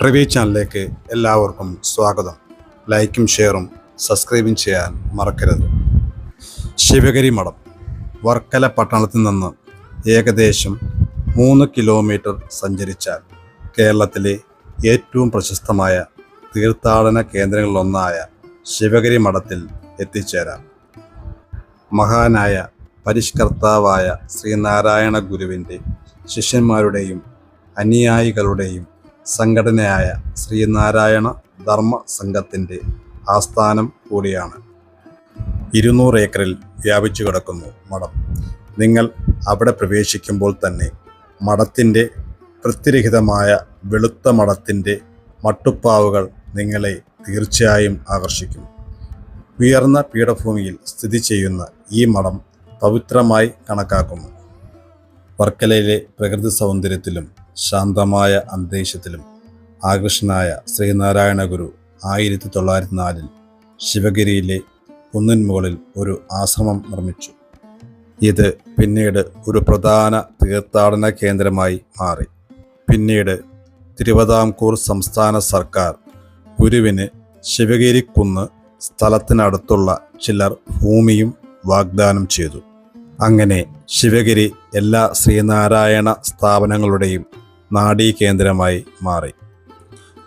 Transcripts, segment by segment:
ട്രിവി ചാനലിലേക്ക് എല്ലാവർക്കും സ്വാഗതം. ലൈക്കും ഷെയറും സബ്സ്ക്രൈബും ചെയ്യാൻ മറക്കരുത്. ശിവഗിരി മഠം വർക്കല പട്ടണത്തിൽ നിന്ന് ഏകദേശം മൂന്ന് കിലോമീറ്റർ സഞ്ചരിച്ചാൽ കേരളത്തിലെ ഏറ്റവും പ്രശസ്തമായ തീർത്ഥാടന കേന്ദ്രങ്ങളിലൊന്നായ ശിവഗിരി മഠത്തിൽ എത്തിച്ചേരാം. മഹാനായ പരിഷ്കർത്താവായ ശ്രീനാരായണ ഗുരുവിന്റെ ശിഷ്യന്മാരുടെയും അനുയായികളുടെയും സംഘടനയായ ശ്രീനാരായണ ധർമ്മ സംഘത്തിന്റെ ആസ്ഥാനം കൂടിയാണ്. ഇരുന്നൂറ് ഏക്കറിൽ വ്യാപിച്ചു കിടക്കുന്നു മഠം. നിങ്ങൾ അവിടെ പ്രവേശിക്കുമ്പോൾ തന്നെ മഠത്തിന്റെ വൃത്തിരഹിതമായ വെളുത്ത മഠത്തിന്റെ മട്ടുപ്പാവുകൾ നിങ്ങളെ തീർച്ചയായും ആകർഷിക്കും. ഉയർന്ന പീഠഭൂമിയിൽ സ്ഥിതി ചെയ്യുന്ന ഈ മഠം പവിത്രമായി കണക്കാക്കുന്നു. വർക്കലയിലെ പ്രകൃതി സൗന്ദര്യത്തിലും ശാന്തമായ അന്തരീക്ഷത്തിലും ആകൃഷ്ടനായ ശ്രീനാരായണ ഗുരു ആയിരത്തി തൊള്ളായിരത്തി നാലിൽ ശിവഗിരിയിലെ കുന്നിൻ മുകളിൽ ഒരു ആശ്രമം നിർമ്മിച്ചു. ഇത് പിന്നീട് ഒരു പ്രധാന തീർത്ഥാടന കേന്ദ്രമായി മാറി. പിന്നീട് തിരുവിതാംകൂർ സംസ്ഥാന സർക്കാർ ഗുരുവിന് ശിവഗിരി കുന്ന് സ്ഥലത്തിനടുത്തുള്ള ചിലർ ഭൂമിയും വാഗ്ദാനം ചെയ്തു. അങ്ങനെ ശിവഗിരി എല്ലാ ശ്രീനാരായണ സ്ഥാപനങ്ങളുടെയും നാഡീകേന്ദ്രമായി മാറി.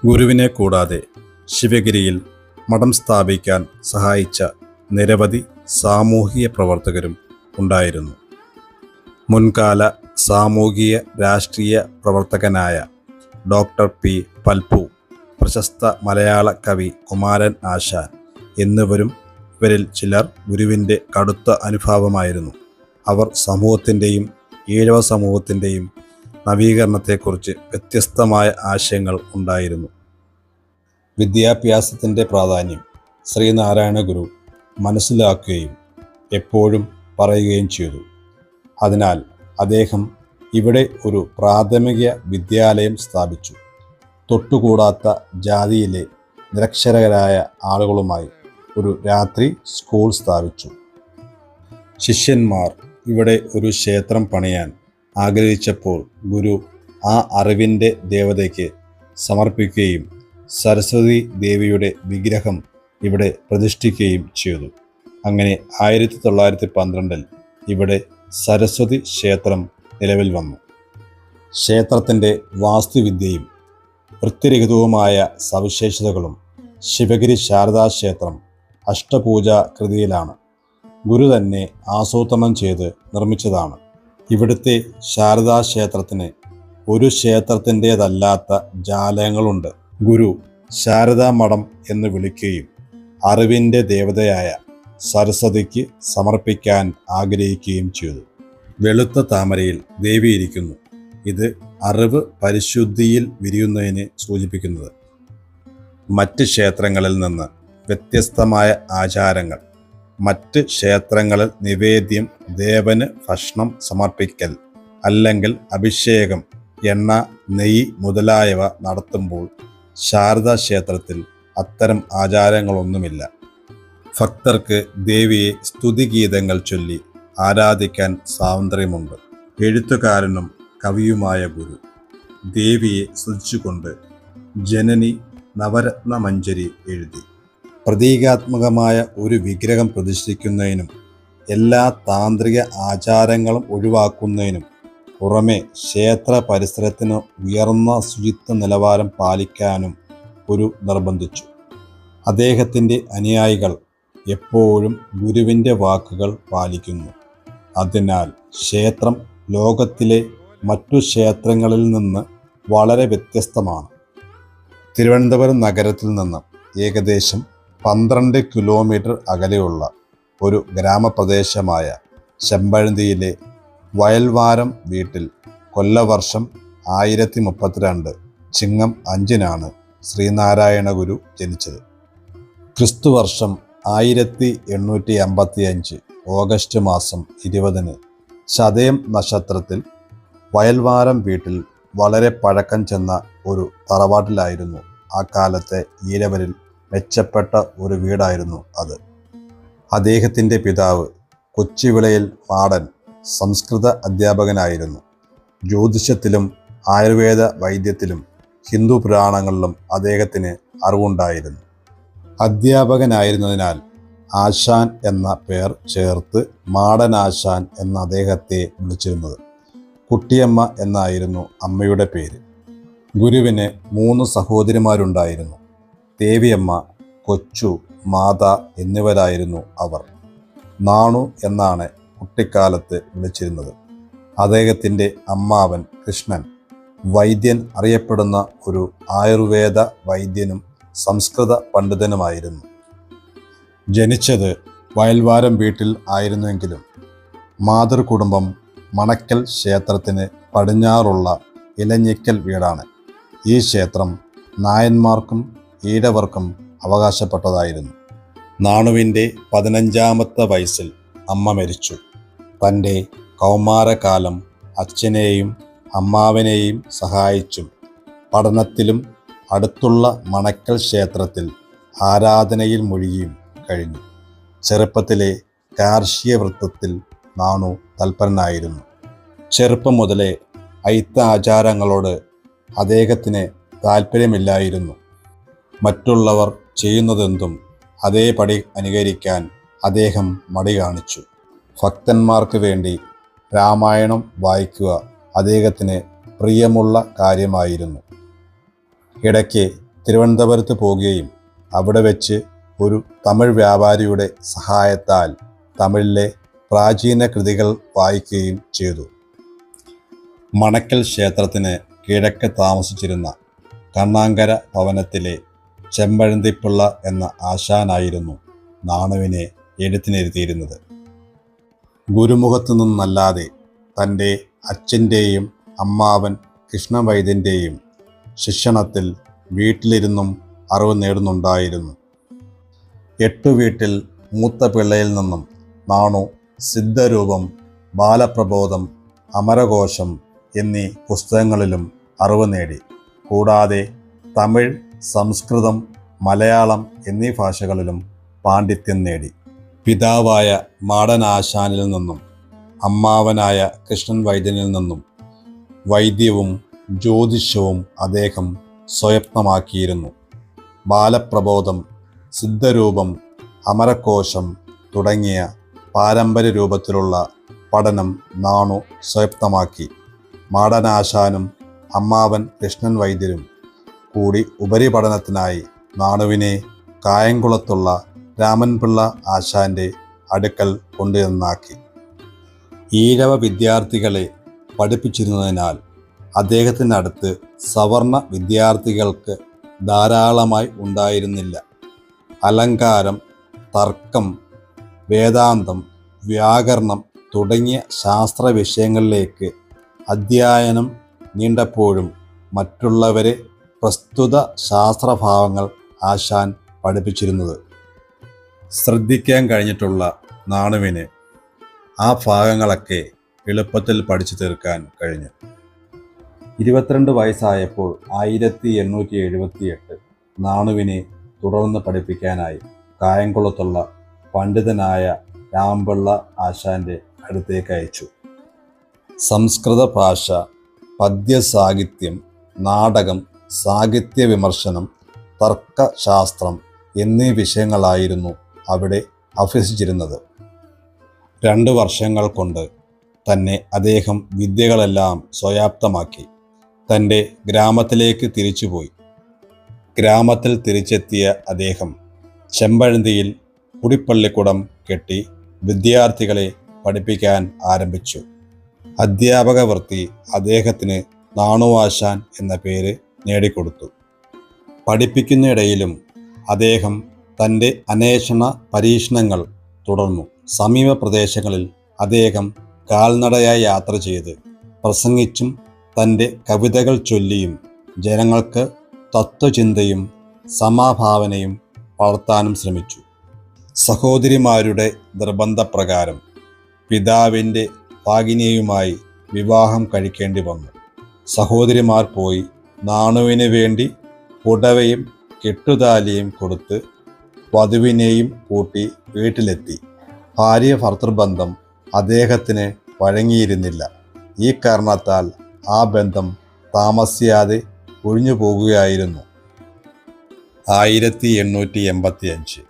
ഗുരുവിനെ കൂടാതെ ശിവഗിരിയിൽ മഠം സ്ഥാപിക്കാൻ സഹായിച്ച നിരവധി സാമൂഹിക പ്രവർത്തകരും ഉണ്ടായിരുന്നു. മുൻകാല സാമൂഹിക രാഷ്ട്രീയ പ്രവർത്തകനായ ഡോക്ടർ പി. പൽപു പ്രശസ്ത മലയാള കവി കുമാരൻ ആശാൻ എന്നിവരും ഇവരിൽ ചിലർ ഗുരുവിന്റെ കടുത്ത അനുഭാവമായിരുന്നു. അവർ സമൂഹത്തിന്റെയും ഈഴവ സമൂഹത്തിന്റെയും നവീകരണത്തെക്കുറിച്ച് വ്യത്യസ്തമായ ആശയങ്ങൾ ഉണ്ടായിരുന്നു. വിദ്യാഭ്യാസത്തിന്റെ പ്രാധാന്യം ശ്രീനാരായണ ഗുരു മനസ്സിലാക്കുകയും എപ്പോഴും പറയുകയും ചെയ്തു. അതിനാൽ അദ്ദേഹം ഇവിടെ ഒരു പ്രാഥമിക വിദ്യാലയം സ്ഥാപിച്ചു. തൊട്ടുകൂടാത്ത ജാതിയിലെ നിരക്ഷരരായ ആളുകളുമായി ഒരു രാത്രി സ്കൂൾ സ്ഥാപിച്ചു. ശിഷ്യന്മാർ ഇവിടെ ഒരു ക്ഷേത്രം പണിയാൻ ആഗ്രഹിച്ചപ്പോൾ ഗുരു ആ അറിവിന്റെ ദേവതയ്ക്ക് സമർപ്പിക്കുകയും സരസ്വതി ദേവിയുടെ വിഗ്രഹം ഇവിടെ പ്രതിഷ്ഠിക്കുകയും ചെയ്തു. അങ്ങനെ ആയിരത്തി തൊള്ളായിരത്തി പന്ത്രണ്ടിൽ ഇവിടെ സരസ്വതി ക്ഷേത്രം നിലവിൽ വന്നു. ക്ഷേത്രത്തിന്റെ വാസ്തുവിദ്യയും വൃത്തിരഹിതവുമായ സവിശേഷതകളും ശിവഗിരി ശാരദാ ക്ഷേത്രം അഷ്ടപൂജ കൃതിയിലാണ് ഗുരു തന്നെ ആസൂത്രണം ചെയ്ത് നിർമ്മിച്ചതാണ്. ഇവിടുത്തെ ശാരദാ ക്ഷേത്രത്തിന് ഒരു ക്ഷേത്രത്തിന്റേതല്ലാത്ത ജാലകങ്ങളുണ്ട് ഗുരു ശാരദാ മഠം എന്ന് വിളിക്കുകയും അറിവിന്റെ ദേവതയായ സരസ്വതിക്ക് സമർപ്പിക്കാൻ ആഗ്രഹിക്കുകയും ചെയ്തു. വെളുത്ത താമരയിൽ ദേവി ഇരിക്കുന്നു ഇത് അറിവ് പരിശുദ്ധിയിൽ വിരിയുന്നതിനെ സൂചിപ്പിക്കുന്നത്. മറ്റ് ക്ഷേത്രങ്ങളിൽ നിന്ന് വ്യത്യസ്തമായ ആചാരങ്ങൾ മറ്റ് ക്ഷേത്രങ്ങളിൽ നിവേദ്യം ദേവന് ഭക്ഷണം സമർപ്പിക്കൽ അല്ലെങ്കിൽ അഭിഷേകം എണ്ണ നെയ്യ് മുതലായവ നടത്തുമ്പോൾ ശാരദാ ക്ഷേത്രത്തിൽ അത്തരം ആചാരങ്ങളൊന്നുമില്ല. ഭക്തർക്ക് ദേവിയെ സ്തുതിഗീതങ്ങൾ ചൊല്ലി ആരാധിക്കാൻ സ്വാതന്ത്ര്യമുണ്ട്. എഴുത്തുകാരനും കവിയുമായ ഗുരു. ദേവിയെ സ്തുതിച്ചുകൊണ്ട് ജനനി നവരത്നമഞ്ജരി എഴുതി. പ്രതീകാത്മകമായ ഒരു വിഗ്രഹം പ്രതിഷ്ഠിക്കുന്നതിനും എല്ലാ താന്ത്രിക ആചാരങ്ങളും ഒഴിവാക്കുന്നതിനും പുറമെ ക്ഷേത്ര പരിസരത്തിന് ഉയർന്ന ശുചിത്വ നിലവാരം പാലിക്കാനും ഗുരു നിർബന്ധിച്ചു. അദ്ദേഹത്തിന്റെ അനുയായികൾ എപ്പോഴും ഗുരുവിന്റെ വാക്കുകൾ പാലിക്കുന്നു. അതിനാൽ ക്ഷേത്രം ലോകത്തിലെ മറ്റു ക്ഷേത്രങ്ങളിൽ നിന്ന് വളരെ വ്യത്യസ്തമാണ്. തിരുവനന്തപുരം നഗരത്തിൽ നിന്ന് ഏകദേശം പന്ത്രണ്ട് കിലോമീറ്റർ അകലെയുള്ള ഒരു ഗ്രാമപ്രദേശമായ ചെമ്പഴന്തിയിലെ വയൽവാരം വീട്ടിൽ കൊല്ലവർഷം ആയിരത്തി മുപ്പത്തിരണ്ട് ചിങ്ങം അഞ്ചിനാണ് ശ്രീനാരായണ ഗുരു ജനിച്ചത്. ക്രിസ്തുവർഷം ആയിരത്തി എണ്ണൂറ്റി അമ്പത്തി അഞ്ച് ഓഗസ്റ്റ് മാസം ഇരുപതിന് ചതയം നക്ഷത്രത്തിൽ വയൽവാരം വീട്ടിൽ വളരെ പഴക്കം ചെന്ന ഒരു തറവാട്ടിലായിരുന്നു ആ കാലത്തെ ഈഴവരിൽ മെച്ചപ്പെട്ട ഒരു വീടായിരുന്നു അത്. അദ്ദേഹത്തിന്റെ പിതാവ് കൊച്ചിവിളയിൽ പാടൻ സംസ്കൃത അധ്യാപകനായിരുന്നു. ജ്യോതിഷത്തിലും ആയുർവേദ വൈദ്യത്തിലും ഹിന്ദു പുരാണങ്ങളിലും അദ്ദേഹത്തിന് അറിവുണ്ടായിരുന്നു. അധ്യാപകനായിരുന്നതിനാൽ ആശാൻ എന്ന പേർ ചേർത്ത് മാടൻ ആശാൻ എന്ന അദ്ദേഹത്തെ വിളിച്ചിരുന്നത്. കുട്ടിയമ്മ എന്നായിരുന്നു അമ്മയുടെ പേര്. ഗുരുവിന് മൂന്ന് സഹോദരിമാരുണ്ടായിരുന്നു. ദേവിയമ്മ കൊച്ചു മാത എന്നിവരായിരുന്നു അവർ. നാണു എന്നാണ് കുട്ടിക്കാലത്ത് വിളിച്ചിരുന്നത്. അദ്ദേഹത്തിന്റെ അമ്മാവൻ കൃഷ്ണൻ വൈദ്യൻ അറിയപ്പെടുന്ന ഒരു ആയുർവേദ വൈദ്യനും സംസ്കൃത പണ്ഡിതനുമായിരുന്നു. ജനിച്ചത് വയൽവാരം വീട്ടിൽ ആയിരുന്നുവെങ്കിലും മാതൃകുടുംബം മണക്കൽ ക്ഷേത്രത്തിന് പടിഞ്ഞാറുള്ള ഇലഞ്ഞിക്കൽ വീടാണ്. ഈ ക്ഷേത്രം നായന്മാർക്കും ഈഴവർക്കും അവകാശപ്പെട്ടതായിരുന്നു. നാണുവിന്റെ പതിനഞ്ചാമത്തെ വയസ്സിൽ അമ്മ മരിച്ചു. തന്റെ കൗമാരകാലം അച്ഛനെയും അമ്മാവനെയും സഹായിച്ചും പഠനത്തിലും അടുത്തുള്ള മണക്കൽ ക്ഷേത്രത്തിൽ ആരാധനയിൽ മുഴുകിയും കഴിഞ്ഞു. ചെറുപ്പത്തിലെ കാർഷിക വൃത്തത്തിൽ നാണു തൽപരനായിരുന്നു. ചെറുപ്പം മുതലേ അയിത്ത ആചാരങ്ങളോട് അദ്ദേഹത്തിന് താല്പര്യമില്ലായിരുന്നു മറ്റുള്ളവർ ചെയ്യുന്നതെന്തും അതേപടി അനുകരിക്കാൻ അദ്ദേഹം മടി കാണിച്ചു. ഭക്തന്മാർക്ക് വേണ്ടി രാമായണം വായിക്കുക അദ്ദേഹത്തിന് പ്രിയമുള്ള കാര്യമായിരുന്നു. ഇടയ്ക്ക് തിരുവനന്തപുരത്ത് പോവുകയും അവിടെ വെച്ച് ഒരു തമിഴ് വ്യാപാരിയുടെ സഹായത്താൽ തമിഴിലെ പ്രാചീന കൃതികൾ വായിക്കുകയും ചെയ്തു. മണക്കൽ ക്ഷേത്രത്തിന് കിഴക്ക് താമസിച്ചിരുന്ന കണ്ണാങ്കര ഭവനത്തിലെ ചെമ്പഴന്തിപ്പിള്ള എന്ന ആശാനായിരുന്നു നാണുവിനെ എഴുത്തിനിരുത്തിയിരുന്നത്. ഗുരുമുഖത്തു നിന്നല്ലാതെ തന്റെ അച്ഛന്റെയും അമ്മാവൻ കൃഷ്ണവൈദ്യന്റെയും ശിക്ഷണത്തിൽ വീട്ടിലിരുന്നും അറിവ് നേടുന്നുണ്ടായിരുന്നു. എട്ടു വീട്ടിൽ മൂത്ത പിള്ളയിൽ നിന്നും നാണു സിദ്ധരൂപം ബാലപ്രബോധം അമരകോശം എന്നീ പുസ്തകങ്ങളിലും അറിവ് നേടി. കൂടാതെ തമിഴ് സംസ്കൃതം മലയാളം എന്നീ ഭാഷകളിലും പാണ്ഡിത്യം നേടി. പിതാവായ മാടനാശാനിൽ നിന്നും അമ്മാവനായ കൃഷ്ണൻ വൈദ്യനിൽ നിന്നും വൈദ്യവും ജ്യോതിഷവും അദ്ദേഹം സ്വയപ്നമാക്കിയിരുന്നു ബാലപ്രബോധം സിദ്ധരൂപം അമരകോശം തുടങ്ങിയ പാരമ്പര്യ രൂപത്തിലുള്ള പഠനം നാണു സ്വയപ്തമാക്കി മാടനാശാനും അമ്മാവൻ കൃഷ്ണൻ വൈദ്യരും കൂടി ഉപരിപഠനത്തിനായി നാണുവിനെ കായംകുളത്തുള്ള രാമൻപിള്ള ആശാന്റെ അടുക്കൽ കൊണ്ടുവന്നാക്കി. ഈഴവ വിദ്യാർത്ഥികളെ പഠിപ്പിച്ചിരുന്നതിനാൽ അദ്ദേഹത്തിനടുത്ത് സവർണ വിദ്യാർത്ഥികൾക്ക് ധാരാളമായി ഉണ്ടായിരുന്നില്ല. അലങ്കാരം തർക്കം വേദാന്തം വ്യാകരണം തുടങ്ങിയ ശാസ്ത്ര വിഷയങ്ങളിലേക്ക് അധ്യയനം നീണ്ടപ്പോഴും മറ്റുള്ളവരെ പ്രസ്തുത ശാസ്ത്രഭാവങ്ങൾ ആശാൻ പഠിപ്പിച്ചിരുന്നത്. ശ്രദ്ധിക്കാൻ കഴിഞ്ഞിട്ടുള്ള നാണുവിന് ആ ഭാഗങ്ങളൊക്കെ എളുപ്പത്തിൽ പഠിച്ചു തീർക്കാൻ കഴിഞ്ഞു. ഇരുപത്തിരണ്ട് വയസ്സായപ്പോൾ ആയിരത്തി എണ്ണൂറ്റി എഴുപത്തി എട്ട് നാണുവിനെ തുടർന്ന് പഠിപ്പിക്കാനായി കായംകുളത്തുള്ള പണ്ഡിതനായ രാംപിള്ള ആശാന്റെ അടുത്തേക്ക് അയച്ചു. സംസ്കൃത ഭാഷ പദ്യസാഹിത്യം നാടകം സാഹിത്യ വിമർശനം തർക്കശാസ്ത്രം എന്നീ വിഷയങ്ങളായിരുന്നു അവിടെ അഭ്യസിച്ചിരുന്നത്. രണ്ട് വർഷങ്ങൾ കൊണ്ട് തന്നെ അദ്ദേഹം വിദ്യകളെല്ലാം സ്വയാപ്തമാക്കി. തന്റെ ഗ്രാമത്തിലേക്ക് തിരിച്ചുപോയി. ഗ്രാമത്തിൽ തിരിച്ചെത്തിയ അദ്ദേഹം ചെമ്പഴന്തിയിൽ കുടിപ്പള്ളിക്കുടം കെട്ടി വിദ്യാർത്ഥികളെ പഠിപ്പിക്കാൻ ആരംഭിച്ചു. അധ്യാപക വൃത്തി അദ്ദേഹത്തിന് നാണുവാശാൻ എന്ന പേര് നേടിക്കൊടുത്തു. പഠിപ്പിക്കുന്നിടയിലും അദ്ദേഹം തന്റെ അന്വേഷണ പരീക്ഷണങ്ങൾ തുടർന്നു. സമീപ പ്രദേശങ്ങളിൽ അദ്ദേഹം കാൽനടയായി യാത്ര ചെയ്ത് പ്രസംഗിച്ചും തന്റെ കവിതകൾ ചൊല്ലിയും ജനങ്ങൾക്ക് തത്വചിന്തയും സമാഭാവനയും വളർത്താനും ശ്രമിച്ചു. സഹോദരിമാരുടെ നിർബന്ധപ്രകാരം പിതാവിന്റെ ഭാഗിനിയുമായി വിവാഹം കഴിക്കേണ്ടി വന്നു. സഹോദരിമാർ പോയി നാണുവിന് വേണ്ടി പുടവയും കെട്ടുതാലിയും കൊടുത്ത് വധുവിനെയും കൂട്ടി വീട്ടിലെത്തി. ഭാര്യ ഭർത്തൃബന്ധം അദ്ദേഹത്തിന് വഴങ്ങിയിരുന്നില്ല. ഈ കാരണത്താൽ ആ ബന്ധം താമസിയാതെ ഒഴിഞ്ഞു പോകുകയായിരുന്നു. ആയിരത്തി എണ്ണൂറ്റി എൺപത്തി അഞ്ച്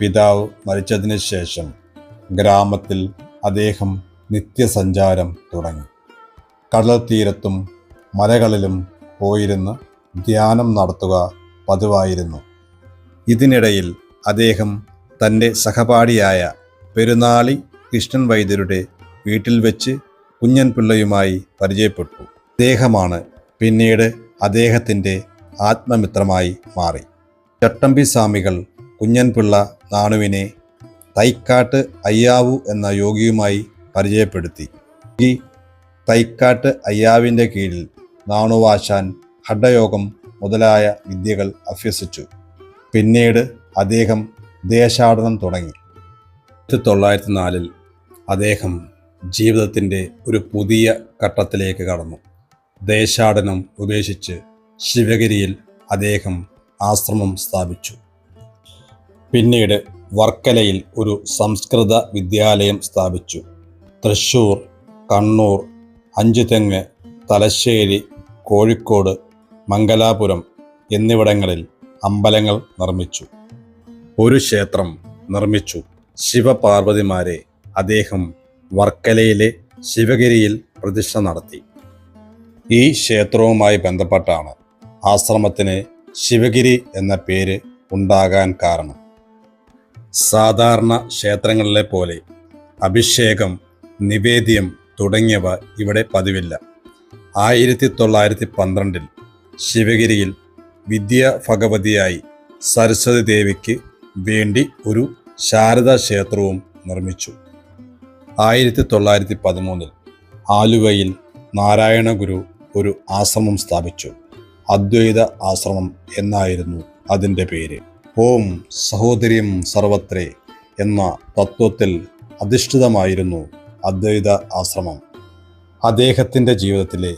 പിതാവ് മരിച്ചതിന് ശേഷം ഗ്രാമത്തിൽ അദ്ദേഹം നിത്യസഞ്ചാരം തുടങ്ങി. കടൽ തീരത്തും മലകളിലും പോയിരുന്ന് ധ്യാനം നടത്തുക പതിവായിരുന്നു. ഇതിനിടയിൽ അദ്ദേഹം തന്റെ സഹപാഠിയായ പെരുന്നാളി കൃഷ്ണൻ വൈദ്യരുടെ വീട്ടിൽ വെച്ച് കുഞ്ഞൻ പിള്ളയുമായി പരിചയപ്പെട്ടു. അദ്ദേഹമാണ് പിന്നീട് അദ്ദേഹത്തിന്റെ ആത്മമിത്രമായി മാറി. ചട്ടമ്പി സ്വാമികൾ കുഞ്ഞൻപിള്ള നാണുവിനെ തൈക്കാട്ട് അയ്യാവു എന്ന യോഗിയുമായി പരിചയപ്പെടുത്തി. ഈ തൈക്കാട്ട് അയ്യാവിന്റെ കീഴിൽ നാണുവാശാൻ ഹഡയോഗം മുതലായ വിദ്യകൾ അഭ്യസിച്ചു. പിന്നീട് അദ്ദേഹം ദേശാടനം തുടങ്ങി. ആയിരത്തി തൊള്ളായിരത്തി നാലിൽ അദ്ദേഹം ജീവിതത്തിന്റെ ഒരു പുതിയ ഘട്ടത്തിലേക്ക് കടന്നു. ദേശാടനം ഉപേക്ഷിച്ച് ശിവഗിരിയിൽ അദ്ദേഹം ആശ്രമം സ്ഥാപിച്ചു. പിന്നീട് വർക്കലയിൽ ഒരു സംസ്കൃത വിദ്യാലയം സ്ഥാപിച്ചു. തൃശൂർ കണ്ണൂർ അഞ്ചുതെങ്ങ് തലശ്ശേരി കോഴിക്കോട് മംഗലാപുരം എന്നിവിടങ്ങളിൽ അമ്പലങ്ങൾ നിർമ്മിച്ചു. ഒരു ക്ഷേത്രം നിർമ്മിച്ചു ശിവപാർവതിമാരെ അദ്ദേഹം വർക്കലയിലെ ശിവഗിരിയിൽ പ്രതിഷ്ഠ നടത്തി. ഈ ക്ഷേത്രവുമായി ബന്ധപ്പെട്ടാണ് ആശ്രമത്തിന് ശിവഗിരി എന്ന പേര് ഉണ്ടാകാൻ കാരണം. സാധാരണ ക്ഷേത്രങ്ങളിലെ പോലെ അഭിഷേകം നിവേദ്യം തുടങ്ങിയവ ഇവിടെ പതിവില്ല. ആയിരത്തി തൊള്ളായിരത്തി പന്ത്രണ്ടിൽ ശിവഗിരിയിൽ വിദ്യ ഭഗവതിയായി സരസ്വതി ദേവിക്ക് വേണ്ടി ഒരു ശാരദാ ക്ഷേത്രവും നിർമ്മിച്ചു. ആയിരത്തി തൊള്ളായിരത്തി പതിമൂന്നിൽ ആലുവയിൽ നാരായണ ഗുരു ഒരു ആശ്രമം സ്ഥാപിച്ചു. അദ്വൈത ആശ്രമം എന്നായിരുന്നു അതിന്റെ പേര്. ഓം സഹോദര്യം സർവത്രേ എന്ന തത്വത്തിൽ അധിഷ്ഠിതമായിരുന്നു അദ്വൈത ആശ്രമം. അദ്ദേഹത്തിന്റെ ജീവിതത്തിലെ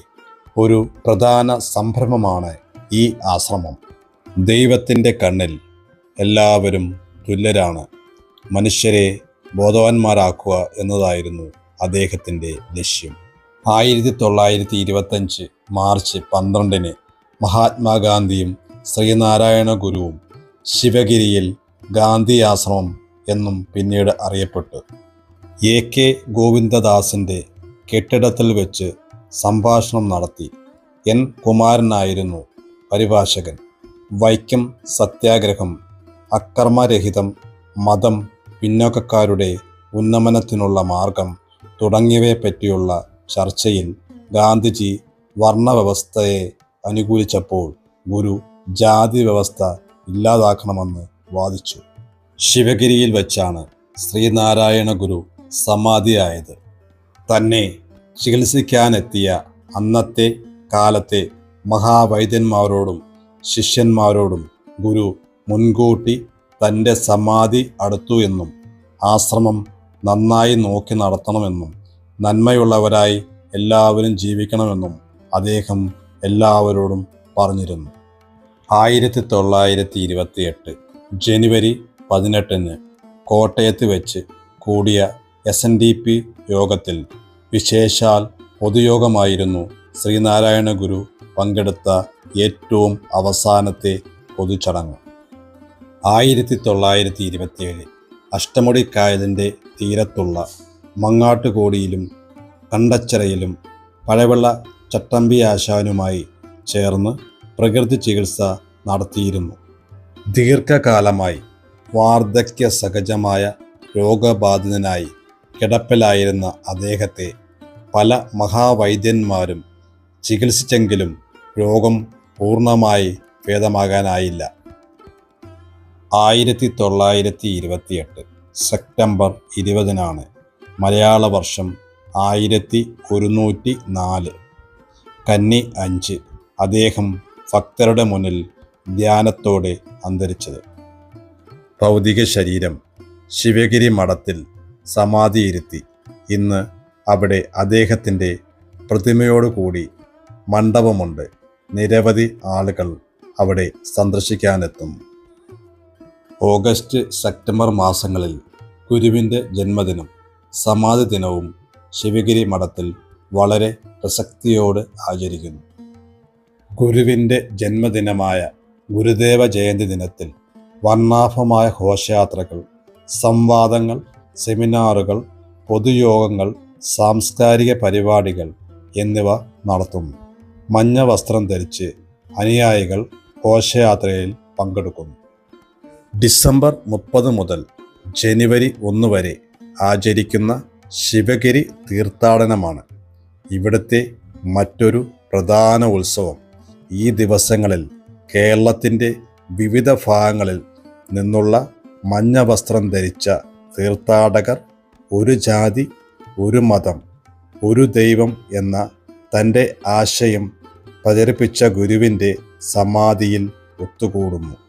ഒരു പ്രധാന സംരംഭമാണ് ഈ ആശ്രമം. ദൈവത്തിന്റെ കണ്ണിൽ എല്ലാവരും തുല്യരാണ്. മനുഷ്യരെ ബോധവാന്മാരാക്കുക എന്നതായിരുന്നു അദ്ദേഹത്തിന്റെ ലക്ഷ്യം. ആയിരത്തി തൊള്ളായിരത്തി ഇരുപത്തഞ്ച് മാർച്ച് പന്ത്രണ്ടിന് മഹാത്മാഗാന്ധിയും ശ്രീനാരായണ ഗുരുവും ശിവഗിരിയിൽ ഗാന്ധി ആശ്രമം എന്നും പിന്നീട് അറിയപ്പെട്ടു. എ കെ ഗോവിന്ദദാസിന്റെ കെട്ടിടത്തിൽ വെച്ച് സംഭാഷണം നടത്തി. എൻ. കുമാരനായിരുന്നു പരിഭാഷകൻ. വൈക്കം സത്യാഗ്രഹം അക്രമരഹിതം മതം പിന്നോക്കക്കാരുടെ ഉന്നമനത്തിനുള്ള മാർഗം തുടങ്ങിയവയെപ്പറ്റിയുള്ള ചർച്ചയിൽ ഗാന്ധിജി വർണവ്യവസ്ഥയെ അനുകൂലിച്ചപ്പോൾ ഗുരു ജാതി വ്യവസ്ഥ ഇല്ലാതാക്കണമെന്ന് വാദിച്ചു. ശിവഗിരിയിൽ വച്ചാണ് ശ്രീനാരായണ ഗുരു സമാധിയായത്. തന്നെ ചികിത്സിക്കാനെത്തിയ അന്നത്തെ കാലത്തെ മഹാവൈദ്യന്മാരോടും ശിഷ്യന്മാരോടും ഗുരു മുൻകൂട്ടി തന്റെ സമാധി അടുത്തു എന്നും ആശ്രമം നന്നായി നോക്കി നടത്തണമെന്നും നന്മയുള്ളവരായി എല്ലാവരും ജീവിക്കണമെന്നും അദ്ദേഹം എല്ലാവരോടും പറഞ്ഞിരുന്നു. ആയിരത്തി തൊള്ളായിരത്തി ഇരുപത്തി എട്ട് ജനുവരി പതിനെട്ടിന് കോട്ടയത്ത് വെച്ച് കൂടിയ എസ് എൻ ഡി പി യോഗത്തിൽ വിശേഷാൽ പൊതുയോഗമായിരുന്നു ശ്രീനാരായണ ഗുരു പങ്കെടുത്ത ഏറ്റവും അവസാനത്തെ പൊതുചടങ്ങ്. ആയിരത്തി തൊള്ളായിരത്തി ഇരുപത്തിയേഴ് അഷ്ടമുടിക്കായലിന്റെ തീരത്തുള്ള മങ്ങാട്ടുകോടിയിലും കണ്ടച്ചിറയിലും പഴവെള്ള ചട്ടമ്പി ആശാനുമായി ചേർന്ന് പ്രകൃതി ചികിത്സ നടത്തിയിരുന്നു. ദീർഘകാലമായി വാർദ്ധക്യ സഹജമായ രോഗബാധിതനായി കിടപ്പിലായിരുന്ന അദ്ദേഹത്തെ പല മഹാവൈദ്യന്മാരും ചികിത്സിച്ചെങ്കിലും രോഗം പൂർണമായി ഭേദമാകാനായില്ല. ആയിരത്തി തൊള്ളായിരത്തി ഇരുപത്തിയെട്ട് സെപ്റ്റംബർ ഇരുപതിനാണ് മലയാള വർഷം ആയിരത്തി ഒരുന്നൂറ്റി നാല് കന്നി അഞ്ച് അദ്ദേഹം ഭക്തരുടെ മുന്നിൽ ധ്യാനത്തോടെ അന്തരിച്ചത്. ഭൗതിക ശരീരം ശിവഗിരി മഠത്തിൽ സമാധിയിരുത്തി. ഇന്ന് അവിടെ അദ്ദേഹത്തിന്റെ പ്രതിമയോടുകൂടി മണ്ഡപമുണ്ട്. നിരവധി ആളുകൾ അവിടെ സന്ദർശിക്കാനെത്തും. ഓഗസ്റ്റ് സെപ്റ്റംബർ മാസങ്ങളിൽ ഗുരുവിന്റെ ജന്മദിനം. സമാധി ദിനവും ശിവഗിരി മഠത്തിൽ വളരെ പ്രസക്തിയോട് ആചരിക്കുന്നു. ഗുരുവിന്റെ ജന്മദിനമായ ഗുരുദേവ ജയന്തി ദിനത്തിൽ വർണാഭമായ ഘോഷയാത്രകൾ സംവാദങ്ങൾ സെമിനാറുകൾ പൊതുയോഗങ്ങൾ സാംസ്കാരിക പരിപാടികൾ എന്നിവ നടത്തുന്നു. മഞ്ഞ വസ്ത്രം ധരിച്ച് അനുയായികൾ ഘോഷയാത്രയിൽ പങ്കെടുക്കുന്നു. ഡിസംബർ മുപ്പത് മുതൽ ജനുവരി ഒന്ന് വരെ ആചരിക്കുന്ന ശിവഗിരി തീർത്ഥാടനമാണ് ഇവിടുത്തെ മറ്റൊരു പ്രധാന ഉത്സവം. ഈ ദിവസങ്ങളിൽ കേരളത്തിന്റെ വിവിധ ഭാഗങ്ങളിൽ നിന്നുള്ള മഞ്ഞ വസ്ത്രം ധരിച്ച തീർത്ഥാടകർ ഒരു ജാതി ഒരു മതം ഒരു ദൈവം എന്ന തന്റെ ആശയം പ്രചരിപ്പിച്ച ഗുരുവിന്റെ സമാധിയിൽ ഒത്തുകൂടുന്നു.